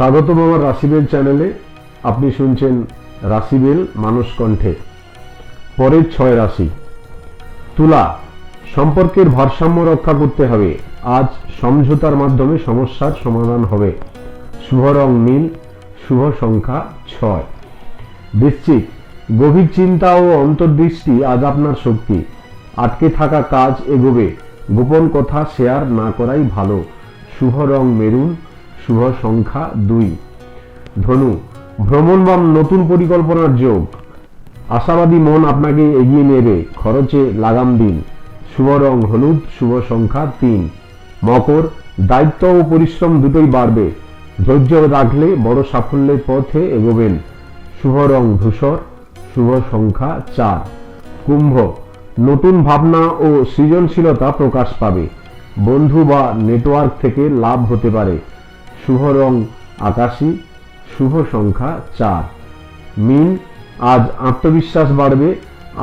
স্বাগতম আমার রাশিবেল চ্যানেলে। আপনি শুনছেন রাশিবেল মানুষ কণ্ঠে। পরের ছয় রাশি। তুলা, সম্পর্কের ভারসাম্য রক্ষা করতে হবে। আজ সমঝোতার মাধ্যমে সমস্যার সমাধান হবে। শুভ রং নীল, শুভ সংখ্যা ছয়। বৃশ্চিক, গভীর চিন্তা ও অন্তর্দৃষ্টি আজ আপনার শক্তি। আটকে থাকা কাজ এগোবে। গোপন কথা শেয়ার না করাই ভালো। শুভ রং মেরুন শুভ সংখ্যা দুই। ধনু ভ্রমণ বা নতুন পরিকল্পনার যোগ। আশাবাদী মন আপনাকে এগিয়ে নেবে। খরচে লাগাম দিন। শুভ রং হলুদ, শুভ সংখ্যা তিন। মকর, দায়িত্ব ও পরিশ্রম দুটোই বাড়বে। ধৈর্য রাখলে বড় সাফল্যের পথে এগোবেন। শুভ রং ধূসর, শুভ সংখ্যা চার। কুম্ভ, নতুন ভাবনা ও সৃজনশীলতা প্রকাশ পাবে। বন্ধু বা নেটওয়ার্ক থেকে লাভ হতে পারে। শুভ রং আকাশী, শুভ সংখ্যা চার। মিন, আজ আত্মবিশ্বাস বাড়বে,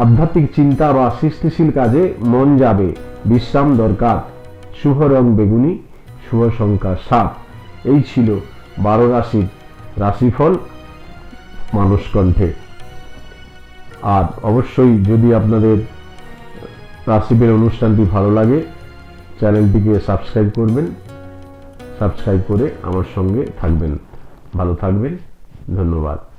আধ্যাত্মিক চিন্তা বা সৃষ্টিশীল কাজে মন যাবে, বিশ্রাম দরকার। শুভ রং বেগুনি, শুভ সংখ্যা সাত। এই ছিল বারো রাশির রাশিফল মানুষ কণ্ঠে আর অবশ্যই যদি আপনাদের রাশিফের অনুষ্ঠানটি ভালো লাগে, চ্যানেলটিকে সাবস্ক্রাইব করবেন। সাবস্ক্রাইব করে আমার সঙ্গে থাকবেন। ভালো থাকবেন। ধন্যবাদ।